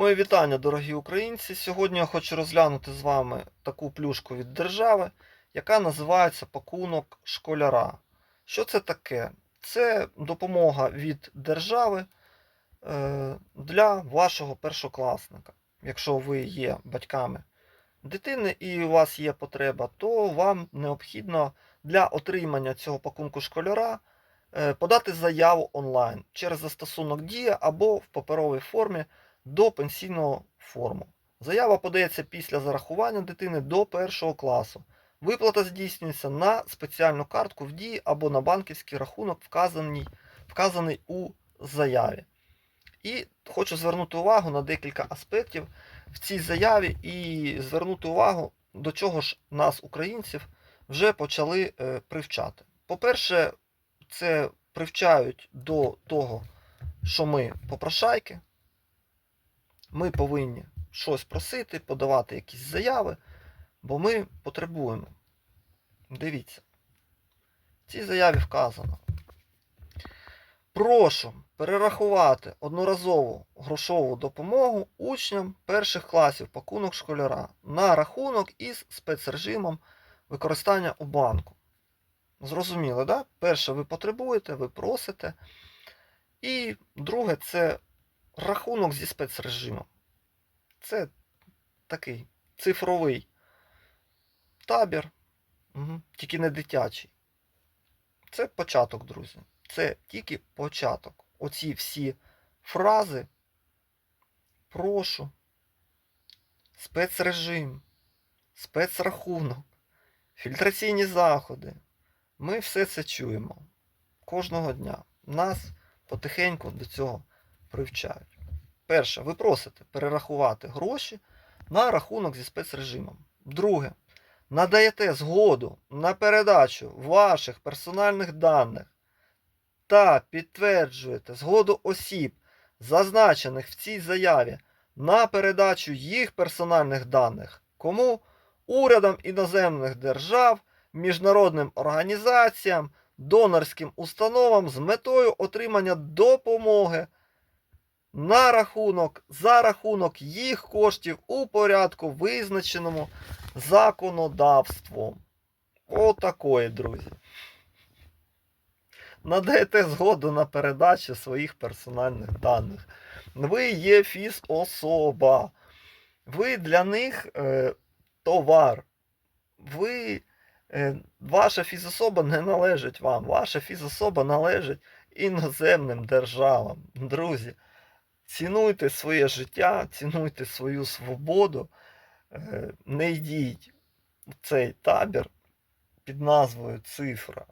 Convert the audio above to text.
Моє вітання, дорогі українці. Сьогодні я хочу розглянути з вами таку плюшку від держави, яка називається пакунок школяра. Що це таке? Це допомога від держави е, для вашого першокласника. Якщо ви є батьками дитини і у вас є потреба, то вам необхідно для отримання цього пакунку школяра е, подати заяву онлайн через застосунок Дія або в паперовій формі до пенсійного форму. Заява подається після зарахування дитини до першого класу. Виплата здійснюється на спеціальну картку в дії або на банківський рахунок, вказаний, вказаний у заяві. І хочу звернути увагу на декілька аспектів в цій заяві і звернути увагу, до чого ж нас, українців, вже почали е, привчати. По-перше, це привчають до того, що ми попрошайки, ми повинні щось просити, подавати якісь заяви, бо ми потребуємо. Дивіться. В цій заяві вказано. Прошу перерахувати одноразову грошову допомогу учням перших класів пакунок школяра на рахунок із спецрежимом використання у банку. Зрозуміло, да? Перше, ви потребуєте, ви просите. І друге, це рахунок зі спецрежимом. Це такий цифровий табір, угу. тільки не дитячий. Це початок, друзі. Це тільки початок. Оці всі фрази прошу, спецрежим, спецрахунок, фільтраційні заходи. Ми все це чуємо кожного дня. Нас потихеньку до цього привчають. Перше, ви просите перерахувати гроші на рахунок зі спецрежимом. Друге, надаєте згоду на передачу ваших персональних даних та підтверджуєте згоду осіб, зазначених в цій заяві, на передачу їх персональних даних кому урядам іноземних держав, міжнародним організаціям, донорським установам з метою отримання допомоги на рахунок, за рахунок їх коштів у порядку, визначеному законодавством. Отакої, друзі. Надаєте згоду на передачу своїх персональних даних. Ви є фізособа. Ви для них е, товар. Ви, е, Ваша фізособа не належить вам. Ваша фізособа належить іноземним державам. Друзі. Цінуйте своє життя, цінуйте свою свободу, е, не йдіть в цей табір під назвою цифра.